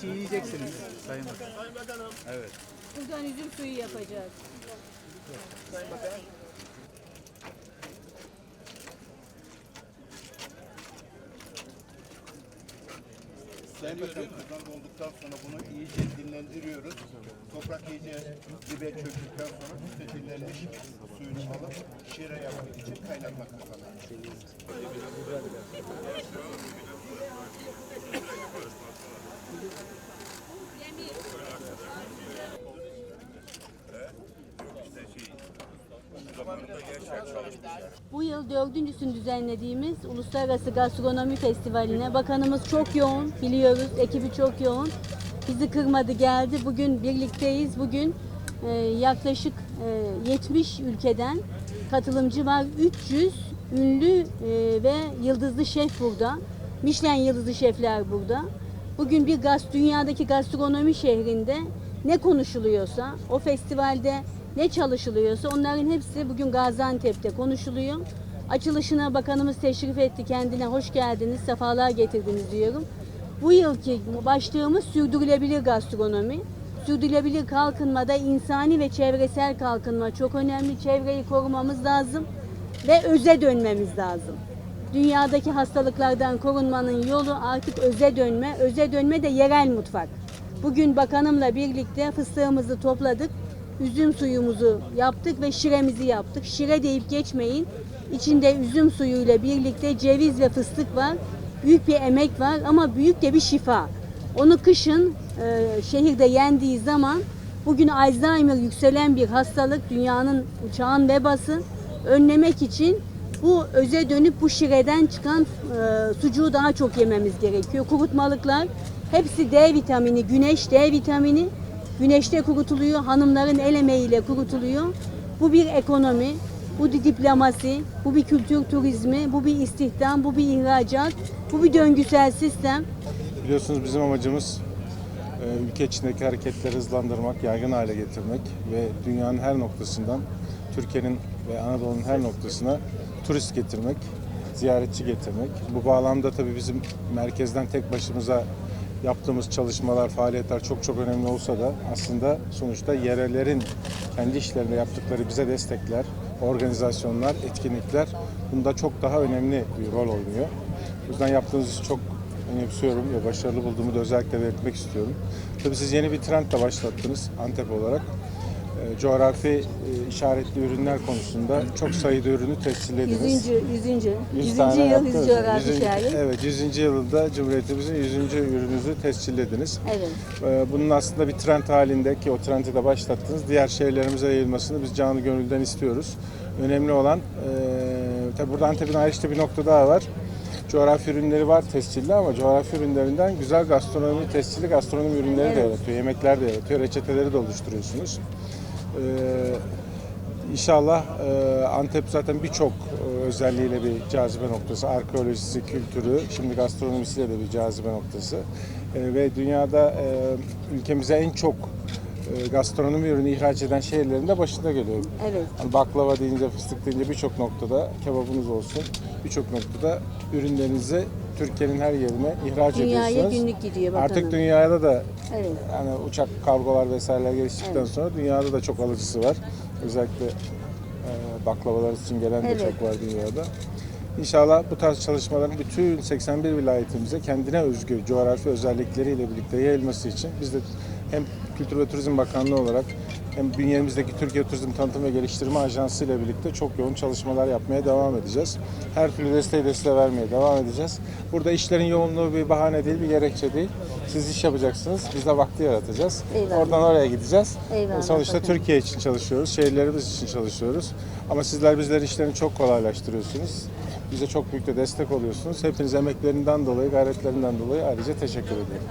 Çiğneyeceksiniz Sayın Bakan. Buradan üzüm suyu yapacağız. Sayın Bakan kazan olduktan sonra bunu iyice dinlendiriyoruz. Toprak iyice dibe çöktükten sonra üstte dinlenmiş suyunu alıp şire yapmak için kaynatma kazanlar. Yıl dördüncüsünü düzenlediğimiz Uluslararası Gastronomi Festivali'ne bakanımız çok yoğun biliyoruz. Ekibi çok yoğun. Bizi kırmadı geldi. Bugün birlikteyiz. Bugün e, yaklaşık e, 70 ülkeden katılımcı var. 300 ünlü e, ve yıldızlı şef burada. Michelin yıldızlı şefler burada. Bugün bir gaz, dünyadaki gastronomi şehrinde ne konuşuluyorsa, o festivalde ne çalışılıyorsa onların hepsi bugün Gaziantep'te konuşuluyor. Açılışına bakanımız teşrif etti. Kendine hoş geldiniz, sefalar getirdiniz diyorum. Bu yılki başlığımız sürdürülebilir gastronomi. Sürdürülebilir kalkınmada insani ve çevresel kalkınma çok önemli. Çevreyi korumamız lazım ve öze dönmemiz lazım. Dünyadaki hastalıklardan korunmanın yolu artık öze dönme. Öze dönme de yerel mutfak. Bugün bakanımla birlikte fıstığımızı topladık. Üzüm suyumuzu yaptık ve şiremizi yaptık. Şire deyip geçmeyin. İçinde üzüm suyuyla birlikte ceviz ve fıstık var. Büyük bir emek var ama büyük de bir şifa. Onu kışın e, şehirde yendiği zaman bugün Alzheimer yükselen bir hastalık dünyanın uçağın vebası önlemek için bu öze dönüp bu şireden çıkan e, sucuğu daha çok yememiz gerekiyor. Kurutmalıklar hepsi D vitamini, güneş D vitamini güneşte kurutuluyor, hanımların el emeğiyle kurutuluyor. Bu bir ekonomi, bu bir diplomasi, bu bir kültür turizmi, bu bir istihdam, bu bir ihracat, bu bir döngüsel sistem. Biliyorsunuz bizim amacımız e, ülke içindeki hareketleri hızlandırmak, yaygın hale getirmek ve dünyanın her noktasından Türkiye'nin ve Anadolu'nun her noktasına turist getirmek, ziyaretçi getirmek. Bu bağlamda tabii bizim merkezden tek başımıza yaptığımız çalışmalar, faaliyetler çok çok önemli olsa da aslında sonuçta yerellerin kendi işlerinde yaptıkları bize destekler, organizasyonlar, etkinlikler bunda çok daha önemli bir rol oynuyor. O yüzden yaptığınız işi çok önemsiyorum ve başarılı bulduğumu da özellikle belirtmek istiyorum. Tabii siz yeni bir trend de başlattınız Antep olarak. Ee, coğrafi e, işaretli ürünler konusunda çok sayıda ürünü tescillediniz. 100. 100. 100. 100 tane yıl yaptınız. coğrafi Yüzüncü- şehri. Evet, 100. yılında Cumhuriyetimizin 100. ürününüzü tescillediniz. Evet. Ee, Bunun aslında bir trend halinde ki o trendi de başlattınız. Diğer şehirlerimize yayılmasını biz canı gönülden istiyoruz. Önemli olan, e, tabi burada Antep'in ayrıca bir nokta daha var. Coğrafi ürünleri var tescilli ama coğrafi ürünlerinden güzel gastronomi, tescilli gastronomi ürünleri de Evet. yaratıyor. Yemekler de yaratıyor, reçeteleri de oluşturuyorsunuz. Ee, İnşallah e, Antep zaten birçok e, özelliğiyle bir cazibe noktası. Arkeolojisi, kültürü, şimdi gastronomisiyle de bir cazibe noktası. E, ve dünyada e, ülkemize en çok e, gastronomi ürünü ihraç eden şehirlerin de başında geliyor. Evet. Hani baklava deyince, fıstık deyince birçok noktada kebabınız olsun. Birçok noktada ürünlerinizi Türkiye'nin her yerine ihraç Dünyaya ediyorsunuz. günlük gidiyor bakanım. Artık dünyada da Evet. yani uçak kargolar vesaireler geliştikten Evet. sonra dünyada da çok alıcısı var. Özellikle e, baklavalar için gelen de Evet. çok var dünyada. İnşallah bu tarz çalışmaların bütün 81 vilayetimize kendine özgü coğrafi özellikleriyle birlikte yayılması için biz de hem Kültür ve Turizm Bakanlığı olarak hem bünyemizdeki Türkiye Turizm Tanıtım ve Geliştirme Ajansı ile birlikte çok yoğun çalışmalar yapmaya devam edeceğiz. Her türlü desteği de size vermeye devam edeceğiz. Burada işlerin yoğunluğu bir bahane değil, bir gerekçe değil. Siz iş yapacaksınız, biz de vakti yaratacağız. Eyvallah. Oradan oraya gideceğiz. Eyvallah, Sonuçta bakın. Türkiye için çalışıyoruz, şehirlerimiz için çalışıyoruz. Ama sizler bizlerin işlerini çok kolaylaştırıyorsunuz. Bize çok büyük de destek oluyorsunuz. Hepiniz emeklerinden dolayı, gayretlerinden dolayı ayrıca teşekkür ediyorum.